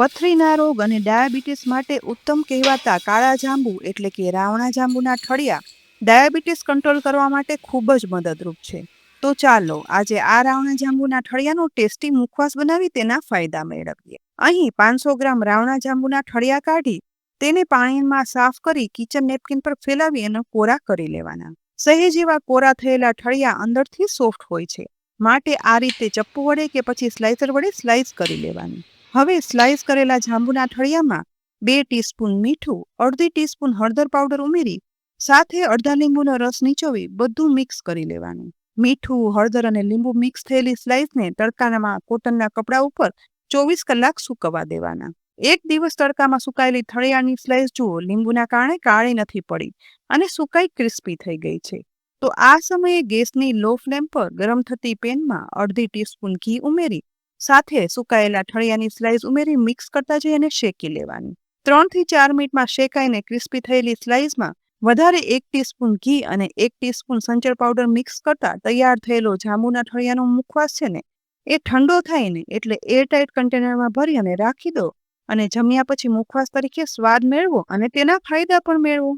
પથરીના રોગ અને ડાયાબિટીસ માટે ઉત્તમ કહેવાતા કાળા જાંબુ એટલે કે રાવણા જાંબુના ઠળિયા ડાયાબિટીસ કંટ્રોલ કરવા માટે ખૂબ જ મદદરૂપ છે. તો ચાલો આજે આ રાવણા જાંબુના ઠળિયાનો ટેસ્ટી મુખવાસ બનાવી તેના ફાયદા મેળવીએ. અહીં પાંચસો ગ્રામ રાવણા જાંબુના ઠળિયા કાઢી તેને પાણીમાં સાફ કરી કિચન નેપકિન પર ફેલાવી અને કોરા કરી લેવાના. સહેજ એવા કોરા થયેલા ઠળિયા અંદરથી સોફ્ટ હોય છે. માટે આ રીતે ચપ્પુ વડે કે પછી સ્લાઇસર વડે સ્લાઇસ કરી લેવાની. હવે સ્લાઇસ કરેલા જાંબુના ઠળિયામાં બે ટીસ્પૂન મીઠું, અડધી ટીસ્પૂન હળદર પાવડર ઉમેરી, સાથે અડધા લીંબુનો રસ નીચોવી બધું મિક્સ કરી લેવાનું. મીઠું, હળદર અને લીંબુ મિક્સ થયેલી સ્લાઇસને તડકામાં કોટનના કપડા ઉપર ચોવીસ કલાક સૂકવવા દેવાના. એક દિવસ તડકામાં સુકાયેલી થળિયાની સ્લાઇસ જુઓ, લીંબુના કારણે કાળી નથી પડી અને સુકાઈ ક્રિસ્પી થઈ ગઈ છે. તો આ સમયે ગેસની લો ફ્લેમ પર ગરમ થતી પેનમાં અડધી ટીસ્પૂન ઘી ઉમેરી સાથે સુકાયેલા ઠળિયાની સ્લાઇસ ઉમેરી મિક્સ કરતા જઈ અને શેકી લેવાની. ત્રણથી ચાર મિનિટમાં શેકાઈને ક્રિસ્પી થયેલી સ્લાઇસમાં વધારે એક ટીસ્પૂન ઘી અને એક ટીસ્પૂન સંચર પાવડર મિક્સ કરતા તૈયાર થયેલો જાંબુના ઠળિયાનો મુખવાસ છે ને, એ ઠંડો થાય ને એટલે એરટાઇટ કન્ટેનરમાં ભરી અને રાખી દો અને જમ્યા પછી મુખવાસ તરીકે સ્વાદ મેળવો અને તેના ફાયદા પણ મેળવો.